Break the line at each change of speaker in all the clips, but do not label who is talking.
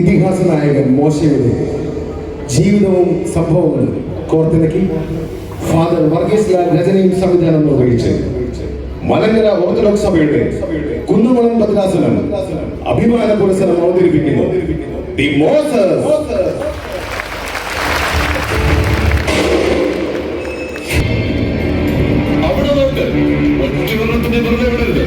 ഇതിഹാസ നായകൻ മോശയുടെ ജീവിതവും സംഭവങ്ങളും കോർത്തിണക്കി ഫാദർ വർഗീസ് ലാൽ രചനയും സംവിധാനം നിർവഹിച്ച് മലങ്കര ഓർത്തഡോക്സ് സഭയുടെ കുന്നുകുളം ഭദ്രാസനം അഭിമാന പുരസ്സരം അവതരിപ്പിക്കുന്നു ദി മോസസ് അവിടെ നോക്ക് ഒറ്റ വെറുതെ വിടരുത്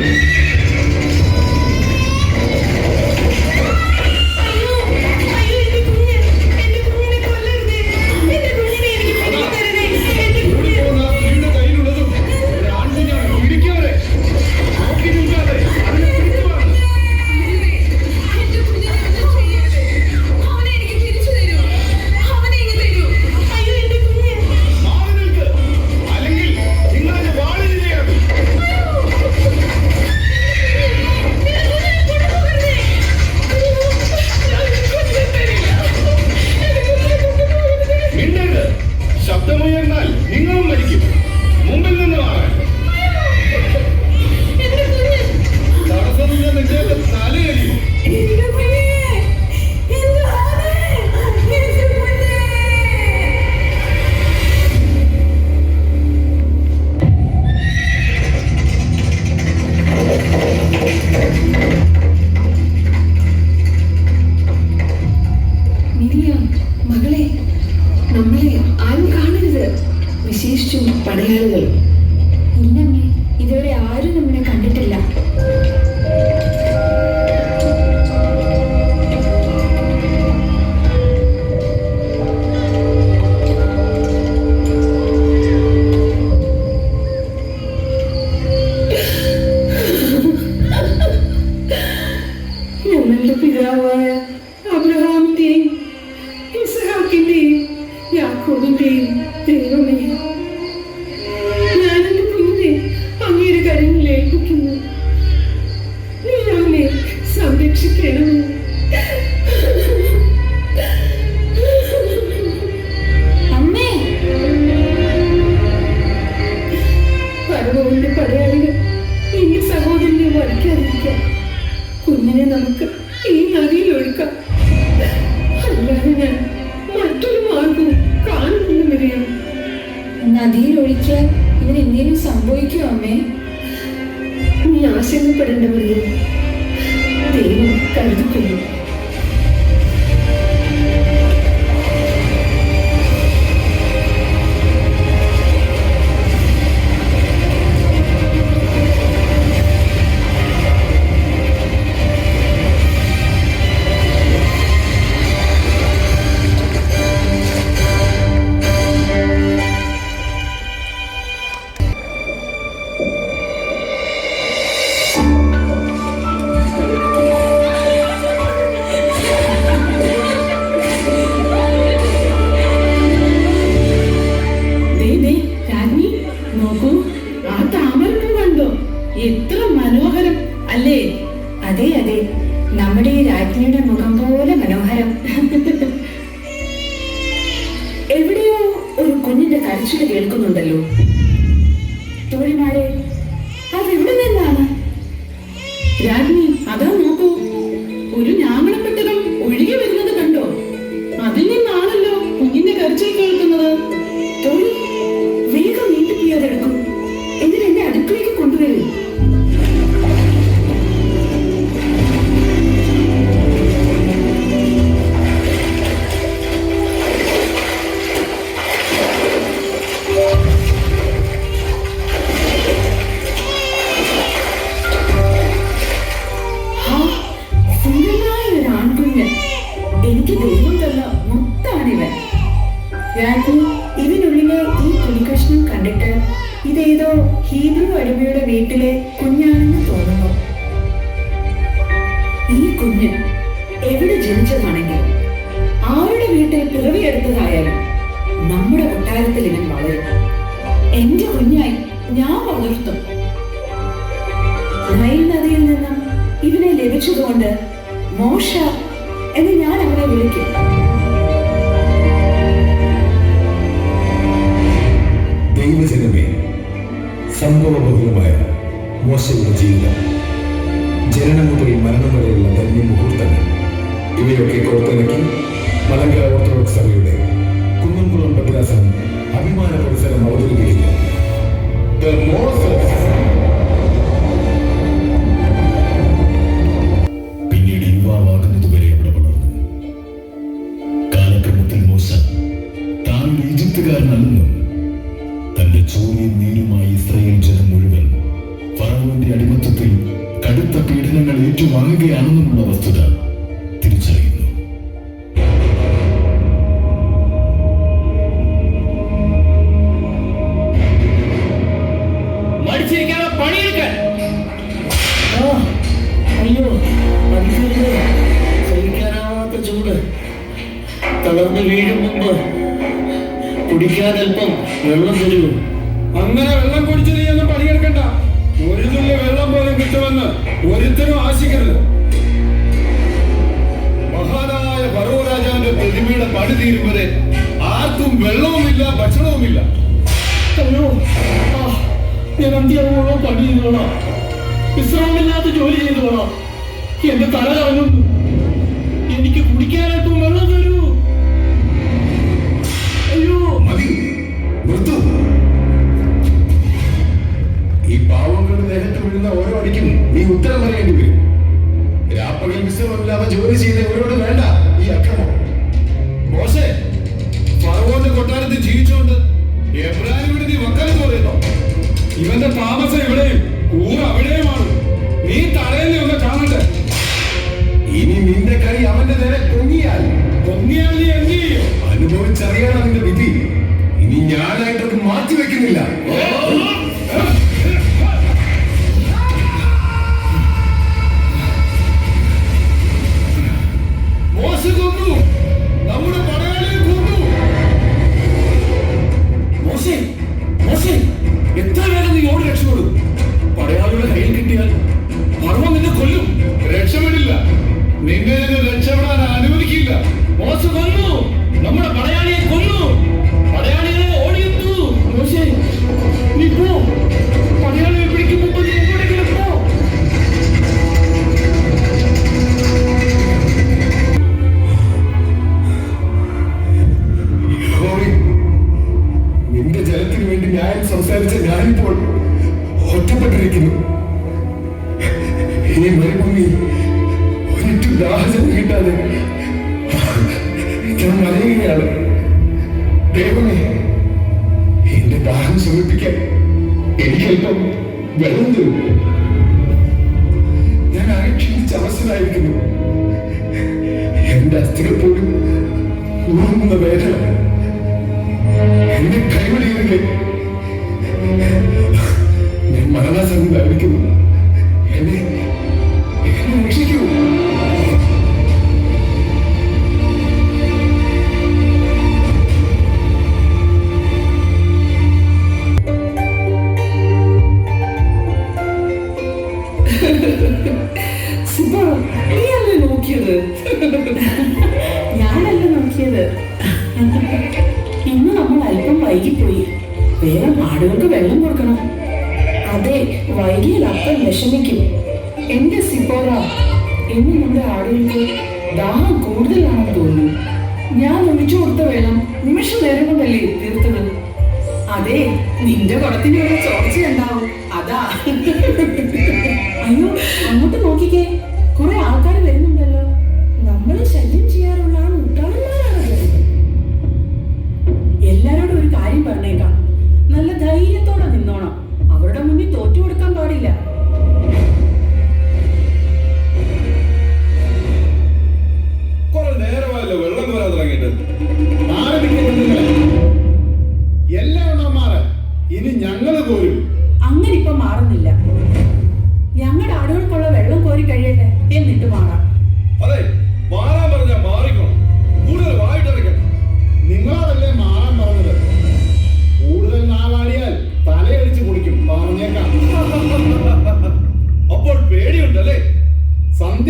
എത്ര മനോഹരം അല്ലേ അതെ അതെ നമ്മുടെ രാജ്ഞിയുടെ
മുഖം പോലെ മനോഹരം എവിടെയോ ഒരു കുഞ്ഞിന്റെ കരച്ചിൽ കേൾക്കുന്നുണ്ടല്ലോ ജീവിതത്തിൽ വളരും എന്റെ കുഞ്ഞായി ഞാൻ വളർത്തും നൈൽ നദിയിൽ നിന്നും ഇവനെ ലഭിച്ചതുകൊണ്ട് മോശ demonstra കിടന്ന് വീഴും മുമ്പ് കുടിക്കാൻ അല്പം വെള്ളം തരൂ അങ്ങനെ വെള്ളം കുടിച്ച് നീ ഒന്നും പണിയെടുക്കണ്ട ഒരു തുള്ളി വെള്ളം പോലും കിട്ടുമെന്ന് ഒരുത്തരും ആശിക്കരുത് മഹാനായ ഫറോ രാജാവിന്റെ പ്രതിമയുടെ പണി തീരുമ്പോഴേ ആർക്കും വെള്ളവുമില്ല ഭക്ഷണവുമില്ല അയ്യോ ഞാൻ അന്ത്യമുള്ള പണി ചെയ്തോളാം വിശ്രമമില്ലാത്ത ജോലി ചെയ്തോളാം എന്റെ തല കളഞ്ഞു എനിക്ക് കുടിക്കാനായിട്ടും ഞാനായിട്ടൊക്കെ മാറ്റി വെക്കുന്നില്ല എന്റെ അസ്ഥികൾ പോലും ഉറങ്ങുന്ന വേദന എന്നെ കൈവടിയില്ലേ ഞാൻ മരണാസനം ധരിക്കുന്നു എന്നെ എന്നെ രക്ഷിക്കൂ Super! Wie ഇന്ന് നമ്മൾ
അല്പം വൈകിപ്പോയി വേഗം ആടുകൾക്ക് വെള്ളം കൊടുക്കണം അതെ വൈകിയിൽ അപ്പം വിഷമിക്കും എന്റെ സിപ്പോറ ഇന്ന് നമ്മുടെ ആടുകൾക്ക്
ദാഹം കൂടുതലാണെന്ന് തോന്നുന്നു
ഞാൻ ഒഴിച്ചു കൊടുത്ത വെള്ളം നിമിഷം നേരം കൊണ്ടല്ലേ തീർത്തത് അതെ നിന്റെ കുടത്തിന് ഒരു ചോർച്ച ഉണ്ടാവും അതാ അയ്യോ അങ്ങോട്ട് നോക്കിക്കേ കുറെ ആൾ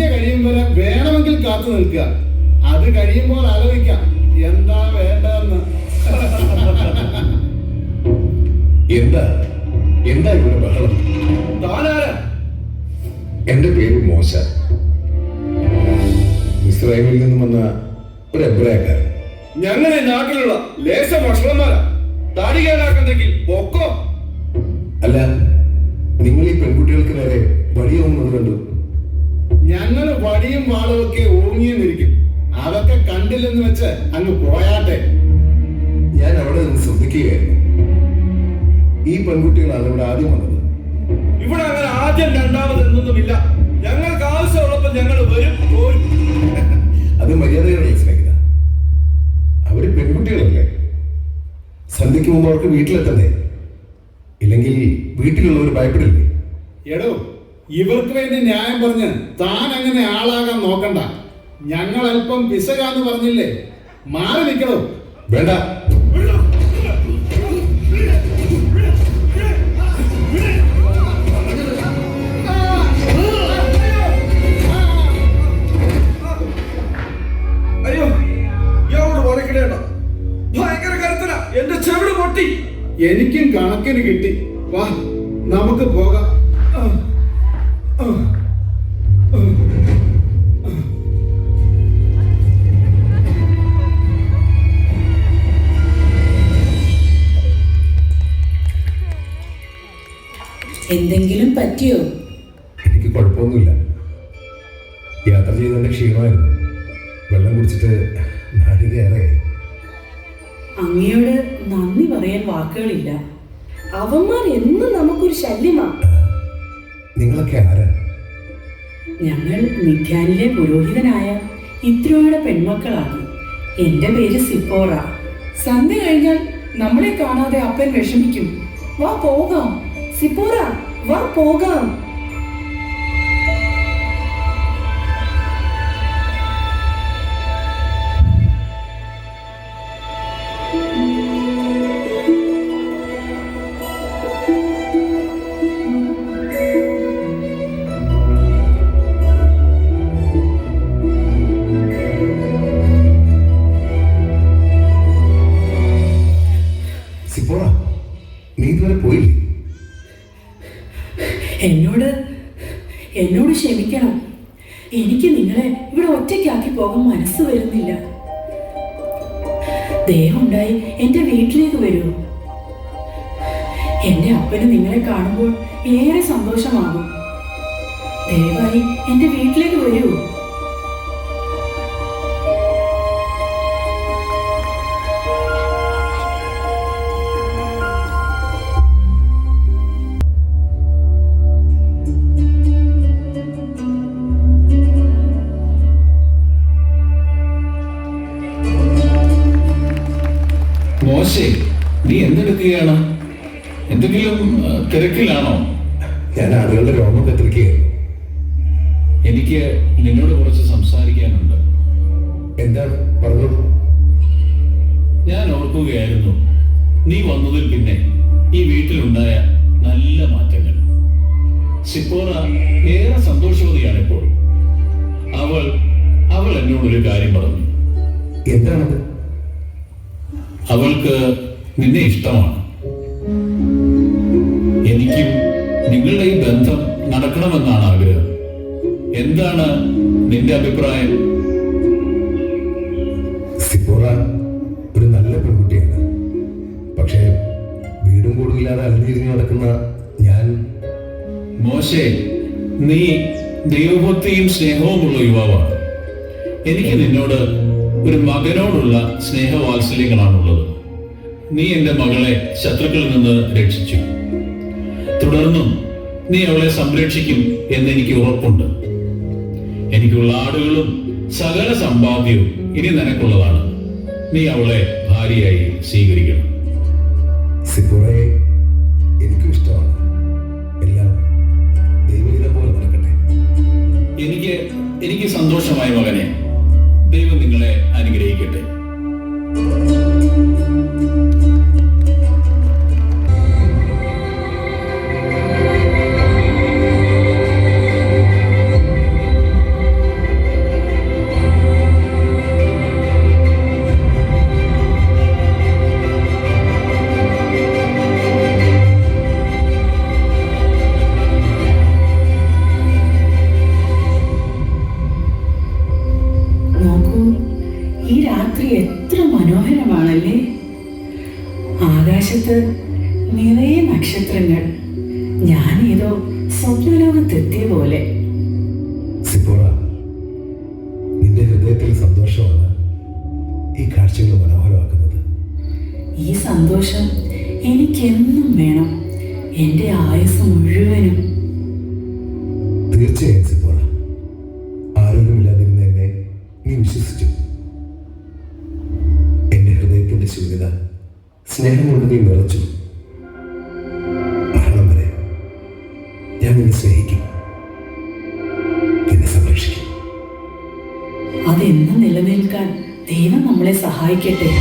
ഇന്ത്യ കഴിയും വരെ വേണമെങ്കിൽ കാത്തു നിൽക്കുക അത് കഴിയുമ്പോൾ ആലോചിക്കാം എന്താ വേണ്ടെന്ന് എന്താ എന്താ ഇവിടെ ബഹളം എന്റെ പേര് മോശ ഇസ്രായേലിൽ നിന്നും വന്ന ഒരു അഭിപ്രായക്കാരൻ ഞങ്ങളെ നാട്ടിലുള്ള ലേശ ഭക്ഷണന്മാരാ താടി കേടാക്കുന്നെങ്കിൽ പൊക്കോ അല്ല നിങ്ങൾ ഈ പെൺകുട്ടികൾക്ക് നേരെ വഴിയാവുന്നത് കണ്ടു ഞങ്ങൾ വടിയും വാളൊക്കെ ഓങ്ങിയും ഇരിക്കും അതൊക്കെ കണ്ടില്ലെന്ന് വെച്ച് അങ്ങ് പോയാട്ടെ ഞാൻ അവിടെ നിന്ന് ശ്രദ്ധിക്കുകയായിരുന്നു ഈ പെൺകുട്ടികളാണ് ഇവിടെ ആദ്യം വന്നത് ഇവിടെ അങ്ങനെ ആദ്യം രണ്ടാമത് എന്നൊന്നുമില്ല ഞങ്ങൾക്ക് ആവശ്യമുള്ളപ്പോൾ ഞങ്ങൾ വരും അത് മര്യാദയോടെ മനസ്സിലാക്കില്ല അവര് പെൺകുട്ടികളല്ലേ സന്ധ്യയ്ക്ക് മുമ്പ് അവർക്ക് വീട്ടിലെത്തണ്ടേ ഇല്ലെങ്കിൽ വീട്ടിലുള്ളവർ ഭയപ്പെടില്ലേ എടോ ഇവർക്ക് വേണ്ടി ന്യായം പറഞ്ഞ് താൻ അങ്ങനെ ആളാകാൻ നോക്കണ്ട ഞങ്ങൾ അല്പം വിശകാന്ന് പറഞ്ഞില്ലേ മാറി നിൽക്കണോ വേണ്ട അയ്യോ ഭയങ്കര എന്റെ പൊട്ടി എനിക്കും കണക്കിന് കിട്ടി വാ നമുക്ക് പോകാം എന്തെങ്കിലും പറ്റിയോ എനിക്ക് കുഴപ്പമൊന്നുമില്ല യാത്ര ചെയ്തതിന്റെ ക്ഷീണമായിരുന്നു വെള്ളം കുടിച്ചിട്ട്
അങ്ങയോട് നന്ദി പറയാൻ വാക്കുകളില്ല അവന്മാർ എന്നും നമുക്കൊരു ശല്യമാ
നിങ്ങളൊക്കെ ആരാ
ഞങ്ങൾ മിഥ്യാനിലെ പുരോഹിതനായ ഇത്രയുടെ പെൺമക്കളാണ് എൻ്റെ പേര് സിപ്പോറ സന്ധ്യ കഴിഞ്ഞാൽ നമ്മളെ കാണാതെ അപ്പൻ വിഷമിക്കും വാ പോകാം സിപ്പോറ Vá, എന്നോട് ക്ഷമിക്കണം എനിക്ക് നിങ്ങളെ ഇവിടെ ഒറ്റയ്ക്കാക്കി പോകാൻ മനസ്സ് വരുന്നില്ല ദേഹമുണ്ടായി എൻ്റെ വീട്ടിലേക്ക് വരൂ എൻ്റെ അപ്പന് നിങ്ങളെ കാണുമ്പോൾ ഏറെ സന്തോഷമാകും ദയവായി എൻ്റെ വീട്ടിലേക്ക് വരൂ എന്തെങ്കിലും തിരക്കിലാണോ ഞാൻ ആളുകളുടെ രോമം കത്തിരിക്കുകയായിരുന്നു എനിക്ക് നിന്നോട് കുറച്ച് സംസാരിക്കാനുണ്ട് എന്താ പറഞ്ഞു ഞാൻ ഓർക്കുകയായിരുന്നു നീ വന്നതിൽ പിന്നെ ഈ വീട്ടിലുണ്ടായ നല്ല മാറ്റങ്ങൾ സിപ്പോറ ഏറെ സന്തോഷവതിയാണ് ഇപ്പോൾ അവൾ അവൾ എന്നോടൊരു കാര്യം പറഞ്ഞു എന്താണത് അവൾക്ക് നിന്നെ ഇഷ്ടമാണ് നടക്കണമെന്നാണ് ആഗ്രഹം എന്താണ് നിന്റെ അഭിപ്രായം
സിപ്പോറ ഒരു നല്ല പെൺകുട്ടിയാണ് വീടും കൂടുമില്ലാതെ അലഞ്ഞിരിഞ്ഞ് നടക്കുന്ന ഞാൻ
മോശേ നീ ദൈവഭക്തിയും സ്നേഹവുമുള്ള യുവാവാണ് എനിക്ക് നിന്നോട് ഒരു മകനോടുള്ള സ്നേഹവാത്സല്യങ്ങളാണുള്ളത് നീ എൻ്റെ മകളെ ശത്രുക്കളിൽ നിന്ന് രക്ഷിച്ചു തുടർന്നും നീ അവളെ സംരക്ഷിക്കും എന്ന് എനിക്ക് ഉറപ്പുണ്ട് എനിക്കുള്ള ആടുകളും സകല സമ്പാദ്യവും ഇനി നിനക്കുള്ളതാണ് നീ അവളെ ഭാര്യയായി സ്വീകരിക്കണം ഇഷ്ടമാണ് എല്ലാം എനിക്ക് എനിക്ക് സന്തോഷമായി മകനെ ദൈവം നിങ്ങളെ അനുഗ്രഹിക്കട്ടെ
തീർച്ചയായും ആരോഗ്യമില്ലാതിരുന്ന എന്നെ നീ വിശ്വസിച്ചു എൻ്റെ ഹൃദയത്തിൻ്റെ ശൂന്യത
സ്നേഹം കൊണ്ട് നീ നിറച്ചു മരണം വരെ ഞാൻ നിന്നെ സ്നേഹിക്കും നിന്നെ സംരക്ഷിക്കും അതെന്നും നിലനിൽക്കാൻ ദൈവം നമ്മളെ സഹായിക്കട്ടെ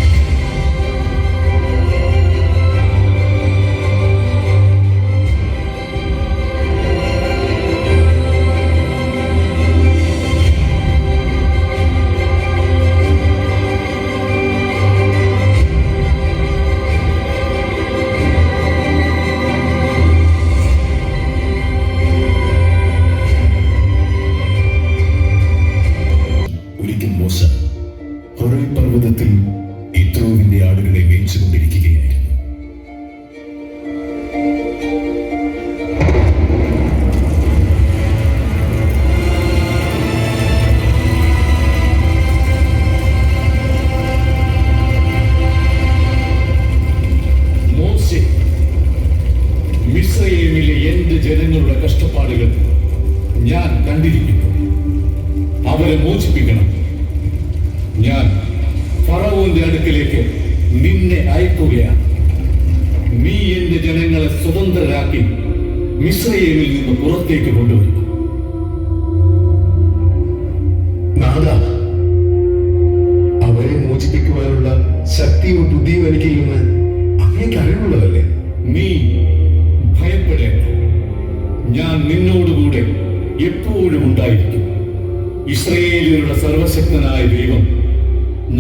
ലോകത്തേക്ക് കൊണ്ടുവരും അവരെ മോചിപ്പിക്കുവാനുള്ള ശക്തിയും ബുദ്ധിയും എനിക്കില്ലെന്ന് അങ്ങേക്ക് അറിവുള്ളതല്ലേ നീ ഭയപ്പെടേണ്ട ഞാൻ നിന്നോടുകൂടെ എപ്പോഴും ഉണ്ടായിരിക്കും ഇസ്രയേലിയരുടെ സർവശക്തനായ ദൈവം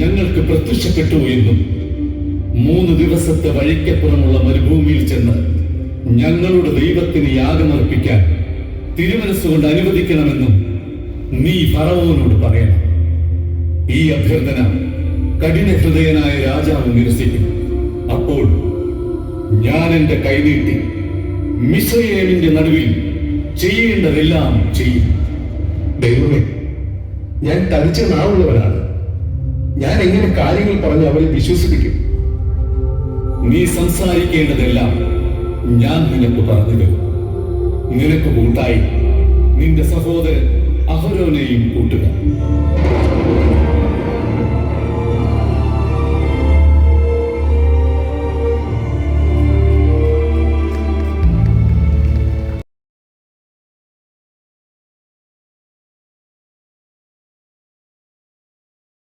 ഞങ്ങൾക്ക് പ്രത്യക്ഷപ്പെട്ടു എന്നും മൂന്ന് ദിവസത്തെ വഴിക്കപ്പുറമുള്ള മരുഭൂമിയിൽ ചെന്ന് ഞങ്ങളുടെ ദൈവത്തിന് യാഗമർപ്പിക്കാൻ തിരുമനസ്സുകൊണ്ട് അനുവദിക്കണമെന്നും നീ ഫറവോനോട് പറയണം ഈ അഭ്യർത്ഥന കഠിന ഹൃദയനായ രാജാവ് നിരസിക്കും അപ്പോൾ ഞാൻ എന്റെ കൈനീട്ടി മിശ്രയേമിന്റെ നടുവിൽ ചെയ്യേണ്ടതെല്ലാം ചെയ്യും ദൈവമേ ഞാൻ തനിച്ച നാവുള്ളവനാണ് ഞാൻ എങ്ങനെ കാര്യങ്ങൾ പറഞ്ഞ് അവരെ വിശ്വസിപ്പിക്കും നീ സംസാരിക്കേണ്ടതെല്ലാം ഞാൻ നിനക്ക് പറഞ്ഞു തരും നിനക്ക് കൂട്ടായി നിന്റെ സഹോദരൻ അഹരോനെയും കൂട്ടുക